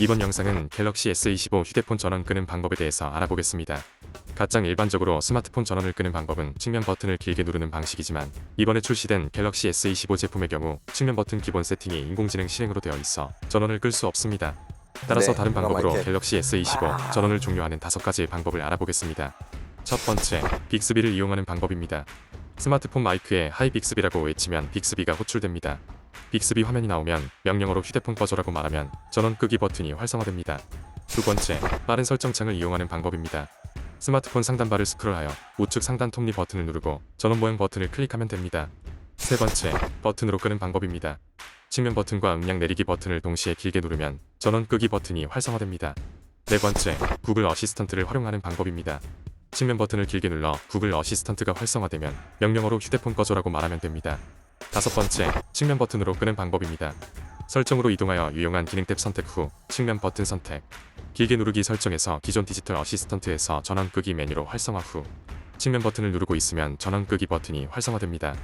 이번 영상은 갤럭시 S25 휴대폰 전원 끄는 방법에 대해서 알아보겠습니다. 가장 일반적으로 스마트폰 전원을 끄는 방법은 측면 버튼을 길게 누르는 방식이지만 이번에 출시된 갤럭시 S25 제품의 경우 측면 버튼 기본 세팅이 인공지능 실행으로 되어 있어 전원을 끌 수 없습니다. 따라서 네, 다른 방법으로. 갤럭시 S25 전원을 종료하는 다섯 가지의 방법을 알아보겠습니다. 첫 번째, 빅스비를 이용하는 방법입니다. 스마트폰 마이크에 하이 빅스비라고 외치면 빅스비가 호출됩니다. 빅스비 화면이 나오면 명령어로 휴대폰 꺼줘라고 말하면 전원 끄기 버튼이 활성화됩니다. 두 번째, 빠른 설정창을 이용하는 방법입니다. 스마트폰 상단바를 스크롤하여 우측 상단 톱니 버튼을 누르고 전원 모양 버튼을 클릭하면 됩니다. 세 번째, 버튼으로 끄는 방법입니다. 측면 버튼과 음량 내리기 버튼을 동시에 길게 누르면 전원 끄기 버튼이 활성화됩니다. 네 번째, 구글 어시스턴트를 활용하는 방법입니다. 측면 버튼을 길게 눌러 구글 어시스턴트가 활성화되면 명령어로 휴대폰 꺼줘라고 말하면 됩니다. 다섯 번째, 측면 버튼으로 끄는 방법입니다. 설정으로 이동하여 유용한 기능 탭 선택 후 측면 버튼 선택. 길게 누르기 설정에서 기존 디지털 어시스턴트에서 전원 끄기 메뉴로 활성화 후 측면 버튼을 누르고 있으면 전원 끄기 버튼이 활성화됩니다.